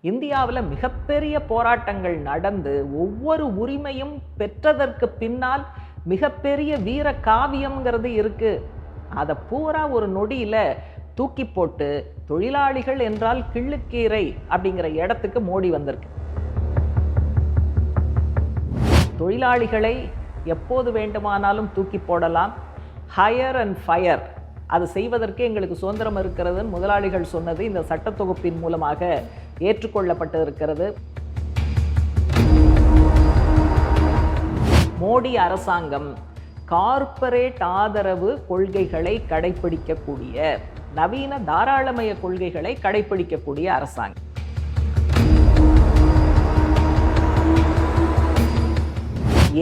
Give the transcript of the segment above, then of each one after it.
இந்தியாவில் மிகப்பெரிய போராட்டங்கள் நடந்து ஒவ்வொரு உரிமையும் பெற்றதற்கு பின்னால் மிகப்பெரிய வீர காவியம்ங்கிறது இருக்கு. அதை பூரா ஒரு நொடியில தூக்கி போட்டு தொழிலாளிகள் என்றால் கிள்ளுக்கீரை அப்படிங்கிற இடத்துக்கு மோடி வந்திருக்கு. தொழிலாளிகளை எப்போது வேண்டுமானாலும் தூக்கி போடலாம். ஹயர் அண்ட் ஃபயர் அது செய்வதற்கு எங்களுக்கு சுதந்திரம் இருக்கிறதுன்னு முதலாளிகள் சொன்னது இந்த சட்ட தொகுப்பின் மூலமாக ஏற்றுக்கொள்ளப்பட்டு இருக்கிறது மோடி அரசாங்கம் கார்ப்பரேட் ஆதரவு கொள்கைகளை கடைபிடிக்கக்கூடிய நவீன தாராளமய கொள்கைகளை கடைபிடிக்கக்கூடிய அரசாங்கம்.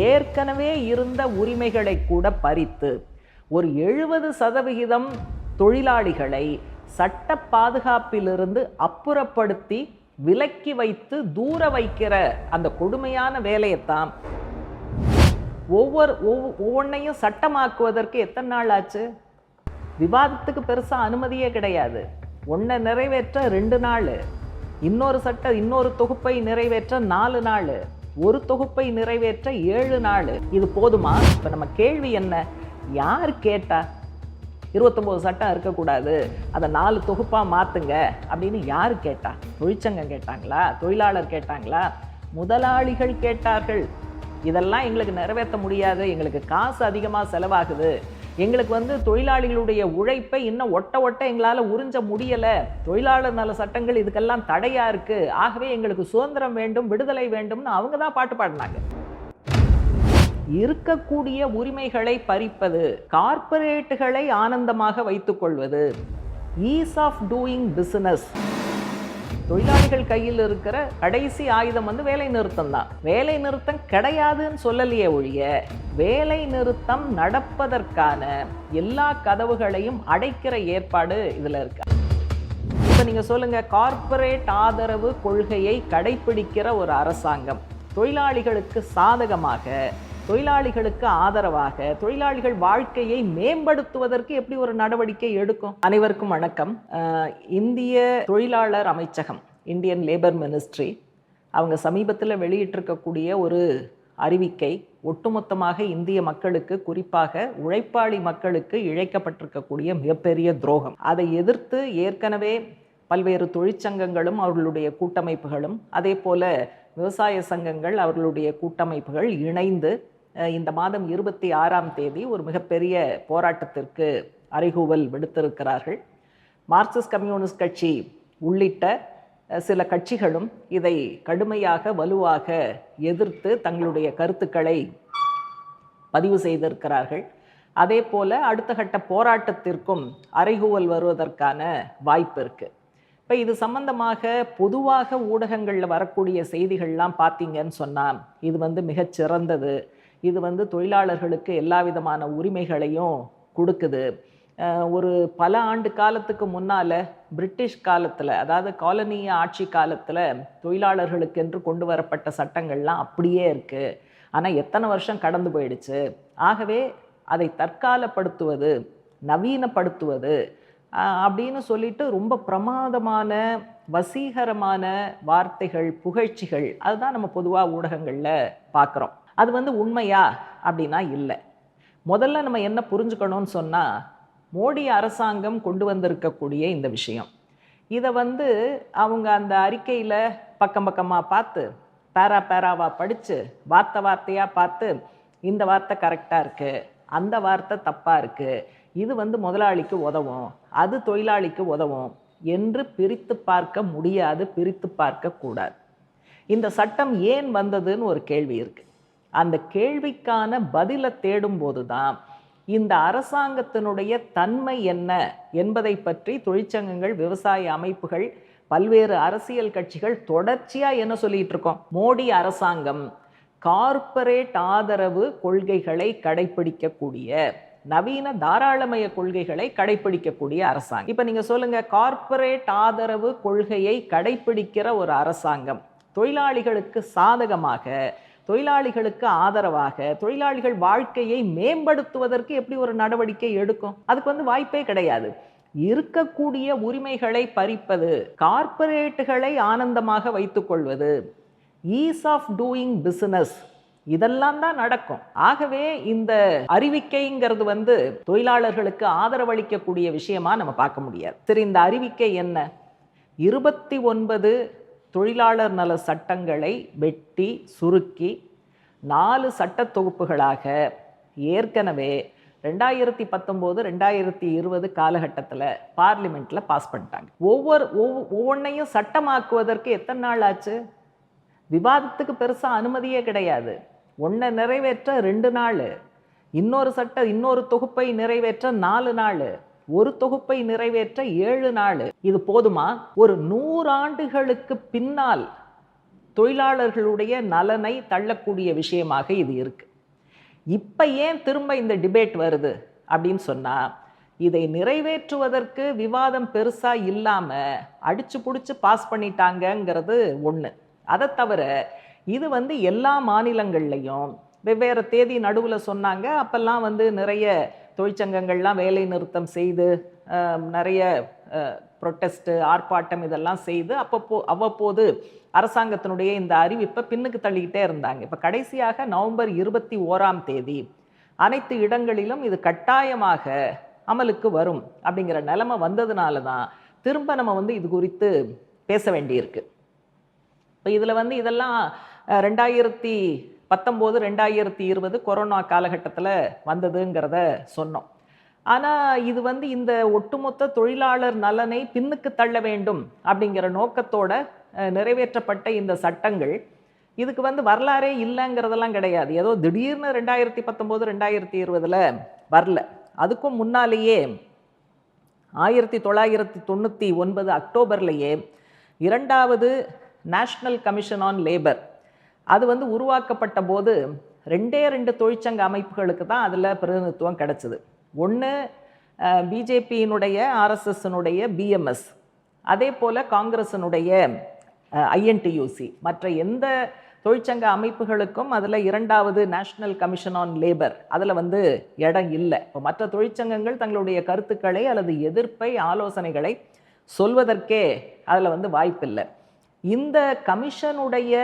ஏற்கனவே இருந்த உரிமைகளை கூட பறித்து ஒரு எழுபது சதவிகிதம் தொழிலாளிகளை சட்ட பாதுகாப்பிலிருந்து அப்புறப்படுத்தி விலக்கி வைத்து தூர வைக்கிற அந்த கொடுமையான வேலையைத்தான் ஒவ்வொரு ஒவ்வொ- ஒவ்வொன்றையும் சட்டமாக்குவதற்கு எத்தனை நாள் ஆச்சு? விவாதத்துக்கு பெருசாக அனுமதியே கிடையாது. ஒன்றை நிறைவேற்ற ரெண்டு நாள். இன்னொரு சட்ட இன்னொரு தொகுப்பை நிறைவேற்ற நாலு நாள். ஒரு தொகுப்பை நிறைவேற்ற ஏழு நாள். இது போதுமா? இப்போ நம்ம கேள்வி என்ன? யார் கேட்டா? இருபத்தொம்போது சட்டம் இருக்கக்கூடாது. அதை நாலு தொகுப்பாக மாற்றுங்க அப்படின்னு யார் கேட்டா? தொழிற்சங்கம் கேட்டாங்களா? தொழிலாளர் கேட்டாங்களா? முதலாளிகள் கேட்டார்கள். இதெல்லாம் எங்களுக்கு நிறைவேற்ற முடியாது. எங்களுக்கு காசு அதிகமாக செலவாகுது. எங்களுக்கு வந்து தொழிலாளிகளுடைய உழைப்பை இன்னும் ஒட்ட ஒட்ட எங்களால் உறிஞ்ச முடியலை. தொழிலாளர் நல சட்டங்கள் இதுக்கெல்லாம் தடையாக இருக்குது ஆகவே எங்களுக்கு சுதந்திரம் வேண்டும் விடுதலை வேண்டும்னு அவங்க தான் பாட்டு பாடினாங்க. இருக்கக்கூடிய உரிமைகளை பறிப்பது கார்ப்பரேட்டுகளை ஆனந்தமாக வைத்துக்கொள்வது ஈஸ் ஆஃப் டூயிங் பிசினஸ் தொழிலாளிகள் கையில் இருக்கிற கடைசி ஆயுதம் வந்து வேலை நிறுத்தம் தான். வேலை நிறுத்தம் கிடையாதுன்னு சொல்லலையே ஒழிய வேலை நிறுத்தம் நடப்பதற்கான எல்லா கதவுகளையும் அடைக்கிற ஏற்பாடு இதுல இருக்கு. இப்போ நீங்கள் சொல்லுங்கள் கார்ப்பரேட் ஆதரவு கொள்கையை கடைபிடிக்கிற ஒரு அரசாங்கம் தொழிலாளிகளுக்கு சாதகமாக தொழிலாளிகளுக்கு ஆதரவாக தொழிலாளிகள் வாழ்க்கையை மேம்படுத்துவதற்கு எப்படி ஒரு நடவடிக்கை எடுக்கும்? அனைவருக்கும் வணக்கம். இந்திய தொழிலாளர் அமைச்சகம் இந்தியன் லேபர் மினிஸ்ட்ரி அவங்க சமீபத்தில் வெளியிட்டிருக்கக்கூடிய ஒரு அறிவிக்கை ஒட்டுமொத்தமாக இந்திய மக்களுக்கு குறிப்பாக உழைப்பாளி மக்களுக்கு இழைக்கப்பட்டிருக்கக்கூடிய மிகப்பெரிய துரோகம். அதை எதிர்த்து ஏற்கனவே பல்வேறு தொழிற்சங்கங்களும் அவர்களுடைய கூட்டமைப்புகளும் அதே போல விவசாய சங்கங்கள் அவர்களுடைய கூட்டமைப்புகள் இணைந்து இந்த மாதம் இருபத்தி ஆறாம் தேதி ஒரு மிகப்பெரிய போராட்டத்திற்கு அறைகூவல் விடுத்திருக்கிறார்கள். மார்க்சிஸ்ட் கம்யூனிஸ்ட் கட்சி உள்ளிட்ட சில கட்சிகளும் இதை கடுமையாக வலுவாக எதிர்த்து தங்களுடைய கருத்துக்களை பதிவு செய்திருக்கிறார்கள். அதே போல அடுத்த கட்ட போராட்டத்திற்கும் அறைகூவல் வருவதற்கான வாய்ப்பு இருக்கு. இப்போ இது சம்பந்தமாக பொதுவாக ஊடகங்களில் வரக்கூடிய செய்திகள்லாம் பார்த்தீங்கன்னு சொன்னால் இது வந்து மிகச்சிறந்தது. சிறந்தது இது வந்து தொழிலாளர்களுக்கு எல்லா விதமான உரிமைகளையும் கொடுக்குது. ஒரு பல ஆண்டு காலத்துக்கு முன்னால் பிரிட்டிஷ் காலத்தில் அதாவது காலனிய ஆட்சி காலத்தில் தொழிலாளர்களுக்கென்று கொண்டு வரப்பட்ட சட்டங்கள்லாம் அப்படியே இருக்குது ஆனால் எத்தனை வருஷம் கடந்து போயிடுச்சு? ஆகவே அதை தற்காலப்படுத்துவது நவீனப்படுத்துவது அப்படின்னு சொல்லிட்டு ரொம்ப பிரமாதமான வசீகரமான வார்த்தைகள் புகழ்ச்சிகள் அதுதான் நம்ம பொதுவாக ஊடகங்களில் பார்க்குறோம் அது வந்து உண்மையா அப்படின்னா இல்லை. முதல்ல நம்ம என்ன புரிஞ்சுக்கணும்னு சொன்னால் மோடி அரசாங்கம் கொண்டு வந்திருக்கக்கூடிய இந்த விஷயம். இதை வந்து அவங்க அந்த அறிக்கையில் பக்கம் பக்கமாக பார்த்து பேரா பேராவாக படித்து வார்த்தை வார்த்தையாக பார்த்து இந்த வார்த்தை கரெக்டாக இருக்குது அந்த வார்த்தை தப்பாக இருக்குது இது வந்து முதலாளிக்கு உதவும் அது தொழிலாளிக்கு உதவும் என்று பிரித்து பார்க்க முடியாது பிரித்து பார்க்கக்கூடாது இந்த சட்டம் ஏன் வந்ததுன்னு ஒரு கேள்வி இருக்குது அந்த கேள்விக்கான பதிலை தேடும்போது தான் இந்த அரசாங்கத்தினுடைய தன்மை என்ன என்பதை பற்றி தொழிற்சங்கங்கள் விவசாய அமைப்புகள் பல்வேறு அரசியல் கட்சிகள் தொடர்ச்சியாக என்ன சொல்லிட்டு இருக்கோம்? மோடி அரசாங்கம் கார்ப்பரேட் ஆதரவு கொள்கைகளை கடைபிடிக்கக்கூடிய நவீன தாராளமய கொள்கைகளை கடைபிடிக்கக்கூடிய அரசாங்கம். இப்போ நீங்கள் சொல்லுங்கள் கார்ப்பரேட் ஆதரவு கொள்கையை கடைபிடிக்கிற ஒரு அரசாங்கம் தொழிலாளிகளுக்கு சாதகமாக தொழிலாளிகளுக்கு ஆதரவாக தொழிலாளிகள் வாழ்க்கையை மேம்படுத்துவதற்கு எப்படி ஒரு நடவடிக்கை எடுக்கும்? அதுக்கு வந்து வாய்ப்பே கிடையாது. இருக்கக்கூடிய உரிமைகளை பறிப்பது கார்ப்பரேட்டுகளை ஆனந்தமாக வைத்துக்கொள்வது ஈஸ் ஆஃப் டூயிங் பிசினஸ் இதெல்லாம் தான் நடக்கும். ஆகவே இந்த அறிவிக்கைங்கிறது வந்து தொழிலாளர்களுக்கு ஆதரவளிக்கக்கூடிய விஷயமா நம்ம பார்க்க முடியாது. சரி இந்த அறிவிக்கை என்ன? இருபத்தி ஒன்பது தொழிலாளர் நல சட்டங்களை வெட்டி சுருக்கி நாலு சட்ட தொகுப்புகளாக ஏற்கனவே ரெண்டாயிரத்தி பத்தொம்போது ரெண்டாயிரத்தி இருபது காலகட்டத்தில் பார்லிமெண்ட்டில் பாஸ் பண்ணிட்டாங்க. ஒவ்வொரு ஒவ்வொ- ஒவ்வொன்றையும் சட்டமாக்குவதற்கு எத்தனை நாள் ஆச்சு? விவாதத்துக்கு பெருசாக அனுமதியே கிடையாது. ஒன்றை நிறைவேற்ற ரெண்டு நாள். இன்னொரு சட்ட இன்னொரு தொகுப்பை நிறைவேற்ற நாலு நாள். ஒரு தொகுப்பை நிறைவேற்ற ஏழு நாள். இது போதுமா? ஒரு நூறாண்டுகளுக்கு பின்னால் தொழிலாளர்களுடைய நலனை தள்ளக்கூடிய விஷயமாக இது இருக்கு. இப்போ ஏன் திரும்ப இந்த டிபேட் வருது அப்படின்னு சொன்னால் இதை நிறைவேற்றுவதற்கு விவாதம் பெருசாக இல்லாமல் அடிச்சு பிடிச்சி பாஸ் பண்ணிட்டாங்கங்கிறது ஒன்று அதை தவிர இது வந்து எல்லா மாநிலங்கள்லையும் வெவ்வேறு தேதி நடுவில் சொன்னாங்க அப்போல்லாம் வந்து நிறைய தொழிற்சங்கங்கள்லாம் வேலை நிறுத்தம் செய்து நிறைய ப்ரொட்டஸ்ட்டு ஆர்ப்பாட்டம் இதெல்லாம் செய்து அப்பப்போ அவ்வப்போது அரசாங்கத்தினுடைய இந்த அறிவிப்பை பின்னுக்கு தள்ளிக்கிட்டே இருந்தாங்க. இப்போ கடைசியாக நவம்பர் இருபத்தி ஓராம் தேதி அனைத்து இடங்களிலும் இது கட்டாயமாக அமலுக்கு வரும் அப்படிங்கிற நிலைமை வந்ததுனால தான் திரும்ப நம்ம வந்து இது குறித்து பேச வேண்டியிருக்கு. இப்போ இதில் வந்து இதெல்லாம் ரெண்டாயிரத்தி பத்தொம்போது ரெண்டாயிரத்தி இருபது கொரோனா காலகட்டத்தில் வந்ததுங்கிறத சொன்னோம். ஆனால் இது வந்து இந்த ஒட்டுமொத்த தொழிலாளர் நலனை பின்னுக்கு தள்ள வேண்டும் அப்படிங்கிற நோக்கத்தோட நிறைவேற்றப்பட்ட இந்த சட்டங்கள். இதுக்கு வந்து வரலாறே இல்லைங்கிறதெல்லாம் கிடையாது. ஏதோ திடீர்னு ரெண்டாயிரத்தி பத்தொம்போது ரெண்டாயிரத்தி இருபதில் வரல. அதுக்கும் முன்னாலேயே ஆயிரத்தி தொள்ளாயிரத்தி தொண்ணூற்றி ஒன்பது அக்டோபர்லேயே இரண்டாவது நேஷ்னல் கமிஷன் ஆன் லேபர் அது வந்து உருவாக்கப்பட்ட போது ரெண்டே ரெண்டு தொழிற்சங்க அமைப்புகளுக்கு தான் அதில் பிரதிநிதித்துவம் கிடச்சிது. ஒன்று பிஜேபியினுடைய ஆர்எஸ்எஸ்னுடைய பிஎம்எஸ் அதே போல் காங்கிரஸினுடைய ஐஎன்டியூசி மற்ற எந்த தொழிற்சங்க அமைப்புகளுக்கும் அதில் இரண்டாவது நேஷனல் கமிஷன் ஆன் லேபர் அதில் வந்து இடம் இல்லை. இப்போ மற்ற தொழிற்சங்கங்கள் தங்களுடைய கருத்துக்களை அல்லது எதிர்ப்பை ஆலோசனைகளை சொல்வதற்கே அதில் வந்து வாய்ப்பில்லை. இந்த கமிஷனுடைய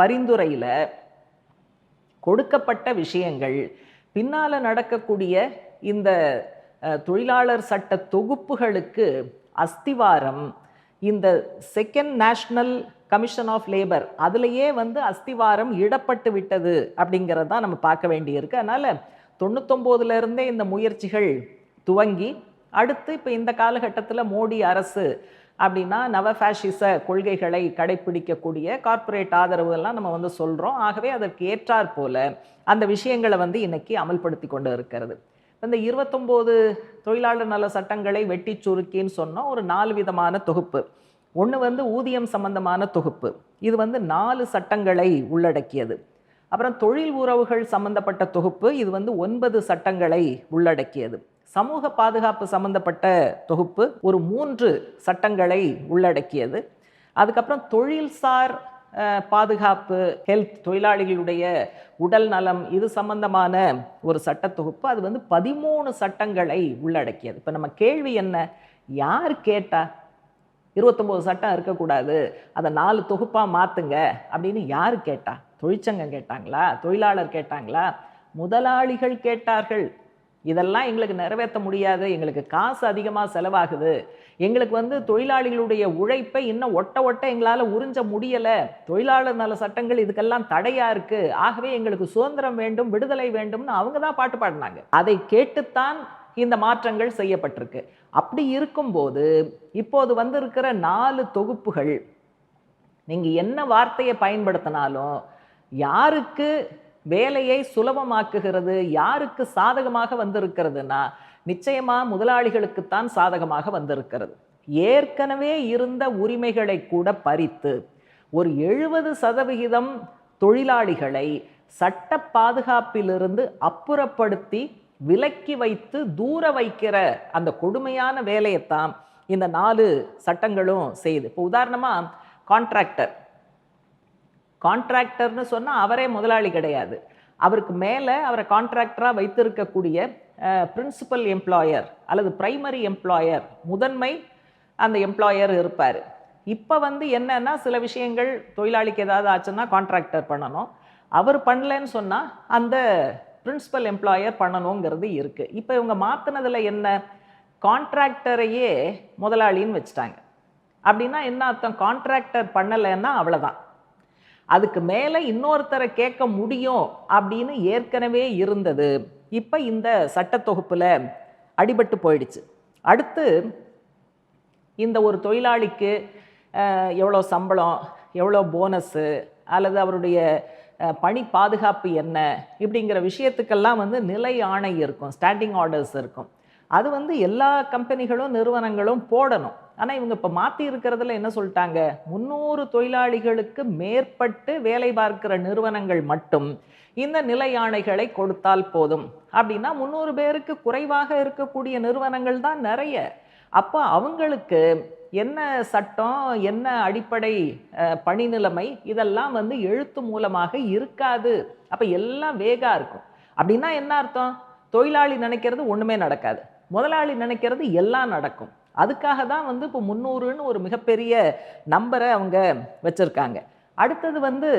பரிந்துரையில் கொடுக்கப்பட்ட விஷயங்கள் பின்னால் நடக்கக்கூடிய இந்த தொழிலாளர் சட்ட தொகுப்புகளுக்கு அஸ்திவாரம் இந்த second national commission of labour அதுலேயே வந்து அஸ்திவாரம் இடப்பட்டு விட்டது அப்படிங்கிறது தான் நம்ம பார்க்க வேண்டியிருக்கு. அதனால் தொண்ணூத்தொம்போதுலேருந்தே இந்த முயற்சிகள் துவங்கி அடுத்து இப்போ இந்த காலகட்டத்தில் மோடி அரசு அப்படின்னா நவஃபேஷிச கொள்கைகளை கடைப்பிடிக்கக்கூடிய கார்ப்பரேட் ஆதரவு எல்லாம் நம்ம வந்து சொல்கிறோம் ஆகவே அதற்கு ஏற்றாற் போல அந்த விஷயங்களை வந்து இன்னைக்கு அமல்படுத்தி கொண்டு இருக்கிறது. இந்த இருபத்தொம்போது தொழிலாளர் நல சட்டங்களை வெட்டி சுருக்கின்னு சொன்னோம் ஒரு நாலு விதமான தொகுப்பு. ஒன்று வந்து ஊதியம் சம்பந்தமான தொகுப்பு. இது வந்து நாலு சட்டங்களை உள்ளடக்கியது. அப்புறம் தொழில் உறவுகள் சம்பந்தப்பட்ட தொகுப்பு. இது வந்து ஒன்பது சட்டங்களை உள்ளடக்கியது. சமூக பாதுகாப்பு சம்பந்தப்பட்ட தொகுப்பு ஒரு மூன்று சட்டங்களை உள்ளடக்கியது. அதுக்கப்புறம் தொழில்சார் பாதுகாப்பு ஹெல்த் தொழிலாளிகளுடைய உடல் நலம் இது சம்பந்தமான ஒரு சட்ட தொகுப்பு அது வந்து பதிமூணு சட்டங்களை உள்ளடக்கியது. இப்போ நம்ம கேள்வி என்ன? யார் கேட்டா? இருபத்தொம்போது சட்டம் இருக்கக்கூடாது. அதை நாலு தொகுப்பாக மாற்றுங்க அப்படின்னு யார் கேட்டா? தொழிற்சங்கம் கேட்டாங்களா? தொழிலாளர் கேட்டாங்களா? முதலாளிகள் கேட்டார்கள். இதெல்லாம் எங்களுக்கு நிறைவேற்ற முடியாது. எங்களுக்கு காசு அதிகமாக செலவாகுது. எங்களுக்கு வந்து தொழிலாளிகளுடைய உழைப்பை இன்னும் ஒட்ட ஒட்ட எங்களால் உறிஞ்ச முடியலை. தொழிலாளர் நல சட்டங்கள் இதுக்கெல்லாம் தடையாக இருக்குது ஆகவே எங்களுக்கு சுதந்திரம் வேண்டும் விடுதலை வேண்டும்னு அவங்க தான் பாட்டு பாடினாங்க. அதை கேட்டுத்தான் இந்த மாற்றங்கள் செய்யப்பட்டிருக்கு. அப்படி இருக்கும்போது இப்போது வந்திருக்கிற நாலு தொகுப்புகள் நீங்கள் என்ன வார்த்தையை பயன்படுத்தினாலும் யாருக்கு வேலையை சுலபமாக்குகிறது யாருக்கு சாதகமாக வந்திருக்கிறதுனா நிச்சயமாக முதலாளிகளுக்குத்தான் சாதகமாக வந்திருக்கிறது. ஏற்கனவே இருந்த உரிமைகளை கூட பறித்து ஒரு எழுபது சதவிகிதம் தொழிலாளிகளை சட்ட பாதுகாப்பிலிருந்து அப்புறப்படுத்தி விலக்கி வைத்து தூர வைக்கிற அந்த கொடுமையான வேலையைத்தான் இந்த நாலு சட்டங்களும் செய்யுது இப்போ உதாரணமாக கான்ட்ராக்டர் கான்ட்ராக்டர்னு சொன்னால் அவரே முதலாளி கிடையாது. அவருக்கு மேலே அவரை கான்ட்ராக்டராக வைத்திருக்கக்கூடிய பிரின்சிபல் எம்ப்ளாயர் அல்லது பிரைமரி எம்ப்ளாயர் முதன்மை அந்த எம்ப்ளாயர் இருப்பார். இப்போ வந்து என்னன்னா சில விஷயங்கள் தொழிலாளிக்கு ஏதாவது ஆச்சுன்னா கான்ட்ராக்டர் பண்ணணும். அவர் பண்ணலன்னு சொன்னால் அந்த பிரின்சிபல் எம்ப்ளாயர் பண்ணணுங்கிறது இருக்குது இப்போ இவங்க மாற்றினதில் என்ன? கான்ட்ராக்டரையே முதலாளின்னு வச்சுட்டாங்க. அப்படின்னா என்ன அர்த்தம்? கான்ட்ராக்டர் பண்ணலைன்னா அவ்வளோதான் அதுக்கு மேலே இன்னொருத்தரை கேட்க முடியும் அப்படின்னு ஏற்கனவே இருந்தது. இப்போ இந்த சட்டத்தொகுப்பில் அடிபட்டு போயிடுச்சு. அடுத்து இந்த ஒரு தொழிலாளிக்கு எவ்வளோ சம்பளம் எவ்வளோ போனஸு அல்லது அவருடைய பணி பாதுகாப்பு என்ன இப்படிங்கிற விஷயத்துக்கெல்லாம் வந்து நிலை ஆணை இருக்கும் ஸ்டாண்டிங் ஆர்டர்ஸ் இருக்கும். அது வந்து எல்லா கம்பெனிகளும் நிறுவனங்களும் போடணும். ஆனால் இவங்க இப்போ மாற்றி இருக்கிறதுல என்ன சொல்லிட்டாங்க? முந்நூறு தொழிலாளிகளுக்கு மேற்பட்டு வேலை பார்க்கிற நிறுவனங்கள் மட்டும் இந்த நிலை யானைகளை கொடுத்தால் போதும். அப்படின்னா முந்நூறு பேருக்கு குறைவாக இருக்கக்கூடிய நிறுவனங்கள் தான் நிறைய. அப்போ அவங்களுக்கு என்ன சட்டம் என்ன அடிப்படை பணிநிலைமை பணி நிலைமை இதெல்லாம் வந்து எழுத்து மூலமாக இருக்காது. அப்போ எல்லாம் வேகாக இருக்கும். அப்படின்னா என்ன அர்த்தம்? தொழிலாளி நினைக்கிறது ஒன்றுமே நடக்காது. முதலாளி நினைக்கிறது எல்லாம் நடக்கும். அதுக்காக தான் வந்து இப்போ முந்நூறுன்னு ஒரு மிகப்பெரிய நம்பரை அவங்க வச்சுருக்காங்க. அடுத்தது வந்து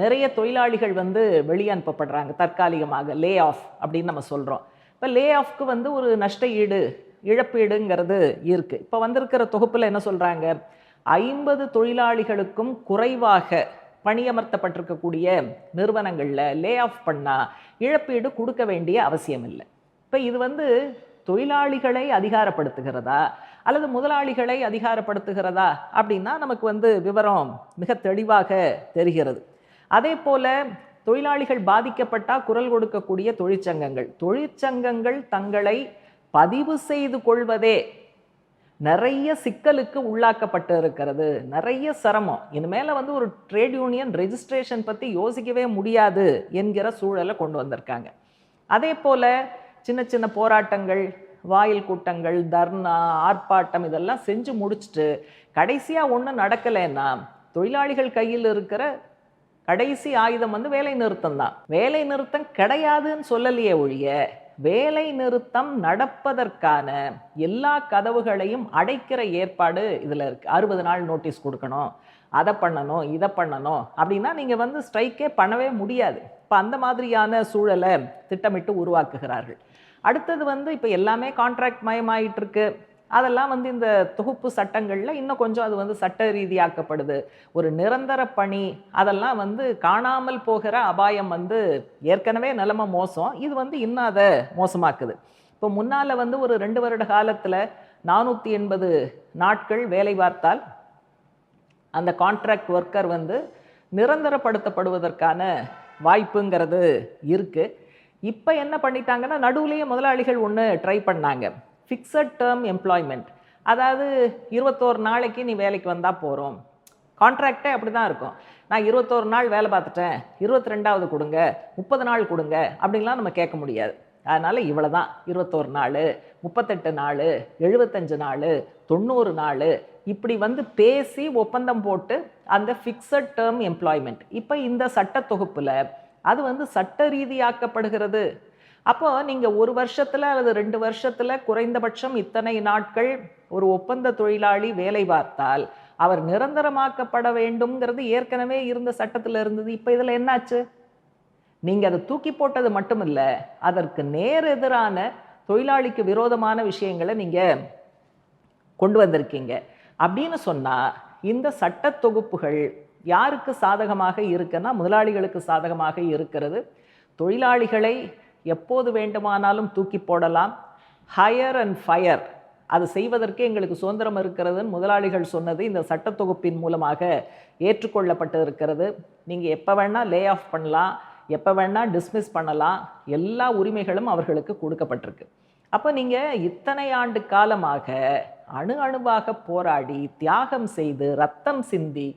நிறைய தொழிலாளிகள் வந்து வெளியே அனுப்பப்படுறாங்க. தற்காலிகமாக லே ஆஃப் அப்படின்னு நம்ம சொல்கிறோம் இப்போ லே ஆஃப்க்கு வந்து ஒரு நஷ்ட ஈடு இழப்பீடுங்கிறது இருக்குது இப்போ வந்திருக்கிற தொகுப்பில் என்ன சொல்கிறாங்க ஐம்பது தொழிலாளிகளுக்கும் குறைவாக பணியமர்த்தப்பட்டிருக்கக்கூடிய நிறுவனங்களில் லே ஆஃப் பண்ணால் இழப்பீடு கொடுக்க வேண்டிய அவசியம் இல்லை. இப்போ இது வந்து தொழிலாளிகளை அதிகாரப்படுத்துகிறதா? அல்லது முதலாளிகளை அதிகாரப்படுத்துகிறதா? அப்படின்னா நமக்கு வந்து விவரம் மிக தெளிவாக தெரிகிறது. அதே போல தொழிலாளிகள் பாதிக்கப்பட்டால் குரல் கொடுக்கக்கூடிய தொழிற்சங்கங்கள். தொழிற்சங்கங்கள் தங்களை பதிவு செய்து கொள்வதே நிறைய சிக்கலுக்கு உள்ளாக்கப்பட்டு இருக்கிறது. நிறைய சிரமம். இனிமேல வந்து ஒரு ட்ரேட் யூனியன் ரெஜிஸ்ட்ரேஷன் பற்றி யோசிக்கவே முடியாது என்கிற சூழலை கொண்டு வந்திருக்காங்க. அதே போல சின்ன சின்ன போராட்டங்கள் வாயில் கூட்டங்கள் தர்ணா ஆர்ப்பாட்டம் இதெல்லாம் செஞ்சு முடிச்சுட்டு கடைசியாக ஒன்றும் நடக்கலைன்னா தொழிலாளிகள் கையில் இருக்கிற கடைசி ஆயுதம் வந்து வேலை நிறுத்தம் தான். வேலை நிறுத்தம் கிடையாதுன்னு சொல்லலையே ஒழிய வேலை நிறுத்தம் நடப்பதற்கான எல்லா கதவுகளையும் அடைக்கிற ஏற்பாடு இதில் இருக்கு. அறுபது நாள் நோட்டீஸ் கொடுக்கணும் அதை பண்ணணும் இதை பண்ணணும். அப்படின்னா நீங்கள் வந்து ஸ்ட்ரைக்கே பண்ணவே முடியாது. இப்போ அந்த மாதிரியான சூழலை திட்டமிட்டு உருவாக்குகிறார்கள். அடுத்தது வந்து இப்போ எல்லாமே கான்ட்ராக்ட் மயமாயிட்டு இருக்கு அதெல்லாம் வந்து இந்த தொகுப்பு சட்டங்களில் இன்னும் கொஞ்சம் அது வந்து சட்ட ரீதியாக்கப்படுது. ஒரு நிரந்தர பணி அதெல்லாம் வந்து காணாமல் போகிற அபாயம் வந்து ஏற்கனவே நிலைமை மோசம். இது வந்து இன்னும் அதை மோசமாக்குது. இப்போ முன்னால் வந்து ஒரு ரெண்டு வருட காலத்தில் நானூற்றி எண்பது நாட்கள் வேலை பார்த்தால் அந்த கான்ட்ராக்ட் ஒர்க்கர் வந்து நிரந்தரப்படுத்தப்படுவதற்கான வாய்ப்புங்கிறது இருக்குது இப்போ என்ன பண்ணிட்டாங்கன்னா நடுவுலேயே முதலாளிகள் ஒன்று ட்ரை பண்ணாங்க. ஃபிக்ஸட் டேர்ம் எம்ப்ளாய்மெண்ட் அதாவது இருபத்தோரு நாளைக்கு நீ வேலைக்கு வந்தால் போகிறோம் கான்ட்ராக்டே அப்படி தான் இருக்கும். நான் இருபத்தோரு நாள் வேலை பார்த்துட்டேன். இருபத்தி ரெண்டாவது கொடுங்க. முப்பது நாள் கொடுங்க. அப்படின்லாம் நம்ம கேட்க முடியாது. அதனால் இவ்வளோ தான் இருபத்தோரு நாள் முப்பத்தெட்டு நாள் எழுபத்தஞ்சு நாள் தொண்ணூறு நாள். இப்படி வந்து பேசி ஒப்பந்தம் போட்டு அந்த ஃபிக்ஸட் டேர்ம் எம்ப்ளாய்மெண்ட் இப்போ இந்த சட்ட தொகுப்பில் அது வந்து சட்ட ரீதியாக்கப்படுகிறது. அப்போ நீங்கள் ஒரு வருஷத்தில் அல்லது ரெண்டு வருஷத்தில் குறைந்தபட்சம் இத்தனை நாட்கள் ஒரு ஒப்பந்த தொழிலாளி வேலை பார்த்தால் அவர் நிரந்தரமாக்கப்பட வேண்டும்ங்கிறது ஏற்கனவே இருந்த சட்டத்தில் இருந்தது. இப்போ இதில் என்னாச்சு? நீங்கள் அதை தூக்கி போட்டது மட்டும் இல்லை அதற்கு நேர் எதிரான தொழிலாளிக்கு விரோதமான விஷயங்களை நீங்கள் கொண்டு வந்திருக்கீங்க. அப்படின்னு சொன்னால் இந்த சட்ட தொகுப்புகள் யாருக்கு சாதகமாக இருக்குன்னா முதலாளிகளுக்கு சாதகமாக இருக்கிறது. தொழிலாளிகளை எப்போது வேண்டுமானாலும் தூக்கி போடலாம். ஹயர் அண்ட் ஃபயர் அது செய்வதற்கு எங்களுக்கு சுதந்திரம் இருக்கிறதுன்னு முதலாளிகள் சொன்னது இந்த சட்ட தொகுப்பின் மூலமாக ஏற்றுக்கொள்ளப்பட்டு இருக்கிறது. நீங்கள் எப்போ வேணால் லே ஆஃப் பண்ணலாம். எப்போ வேணால் டிஸ்மிஸ் பண்ணலாம். எல்லா உரிமைகளும் அவர்களுக்கு கொடுக்கப்பட்டிருக்கு. அப்போ நீங்கள் இத்தனை ஆண்டு காலமாக அணு அணுவாக போராடி தியாகம் செய்து ரத்தம் சிந்தி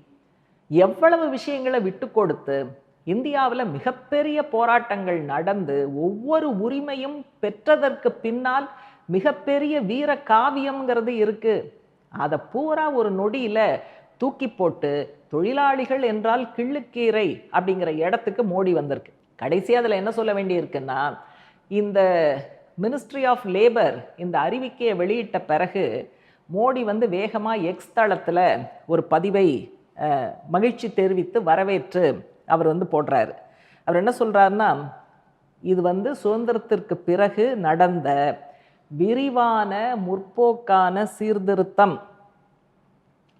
எவ்வளவு விஷயங்களை விட்டு கொடுத்து இந்தியாவில் மிகப்பெரிய போராட்டங்கள் நடந்து ஒவ்வொரு உரிமையும் பெற்றதற்கு பின்னால் மிகப்பெரிய வீர காவியம்ங்கிறது இருக்கு. அதை பூரா ஒரு நொடியில் தூக்கி போட்டு தொழிலாளிகள் என்றால் கிள்ளுக்கீரை அப்படிங்கிற இடத்துக்கு மோடி வந்திருக்கு. கடைசி அதில் என்ன சொல்ல வேண்டியிருக்குன்னா இந்த மினிஸ்ட்ரி ஆஃப் லேபர் இந்த அறிவிக்கையை வெளியிட்ட பிறகு மோடி வந்து வேகமாக எக்ஸ் தளத்தில் ஒரு பதிவை மகிழ்ச்சி தெரிவித்து வரவேற்று அவர் வந்து போடுறாரு. அவர் என்ன சொல்கிறாருன்னா இது வந்து சுதந்திரத்திற்கு பிறகு நடந்த விரிவான முற்போக்கான சீர்திருத்தம்.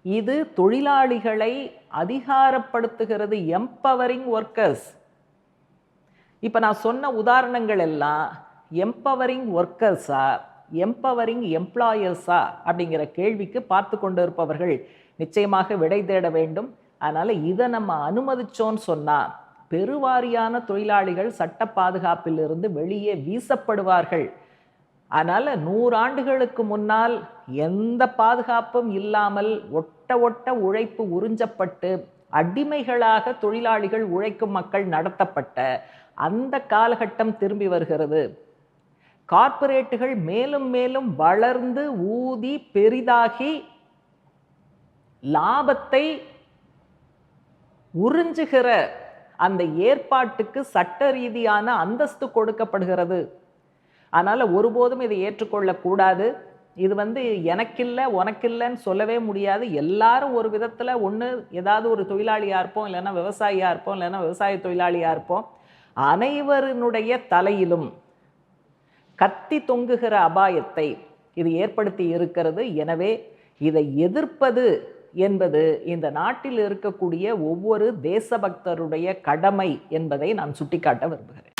இது தொழிலாளிகளை அதிகாரப்படுத்துகிறது எம்பவரிங் ஒர்க்கர்ஸ் இப்போ நான் சொன்ன உதாரணங்கள் எல்லாம் எம்பவரிங் ஒர்க்கர்ஸா எம்பவரிங் எம்ப்ளாயர்ஸா அப்படிங்கிற கேள்விக்கு பார்த்து கொண்டிருப்பவர்கள் நிச்சயமாக விடை தேட வேண்டும். அதனால் இதை நம்ம அனுமதிச்சோன்னு சொன்னால் பெருவாரியான தொழிலாளிகள் சட்ட பாதுகாப்பிலிருந்து வெளியே வீசப்படுவார்கள். அதனால் நூறாண்டுகளுக்கு முன்னால் எந்த பாதுகாப்பும் இல்லாமல் ஒட்ட ஒட்ட உழைப்பு உறிஞ்சப்பட்டு அடிமைகளாக தொழிலாளிகள் உழைக்கும் மக்கள் நடத்தப்பட்ட அந்த காலகட்டம் திரும்பி வருகிறது. கார்ப்பரேட்டுகள் மேலும் மேலும் வளர்ந்து ஊதி பெரிதாகி லாபத்தை உறிஞ்சுகிற அந்த ஏற்பாட்டுக்கு சட்ட ரீதியான அந்தஸ்து கொடுக்கப்படுகிறது. அதனால் ஒருபோதும் இதை ஏற்றுக்கொள்ளக்கூடாது இது வந்து எனக்கில்லை உனக்கில்லைன்னு சொல்லவே முடியாது. எல்லாரும் ஒரு விதத்தில் ஒன்று ஏதாவது ஒரு தொழிலாளியாக இருப்போம் இல்லைன்னா விவசாயியாக இருப்போம் இல்லைன்னா விவசாய தொழிலாளியாக இருப்போம். அனைவரினுடைய தலையிலும் கத்தி தொங்குகிற அபாயத்தை இது ஏற்படுத்தி இருக்கிறது. எனவே இதை எதிர்ப்பது என்பது இந்த நாட்டில் இருக்கக்கூடிய ஒவ்வொரு தேசபக்தருடைய கடமை என்பதை நான் சுட்டிக்காட்ட விரும்புகிறேன்.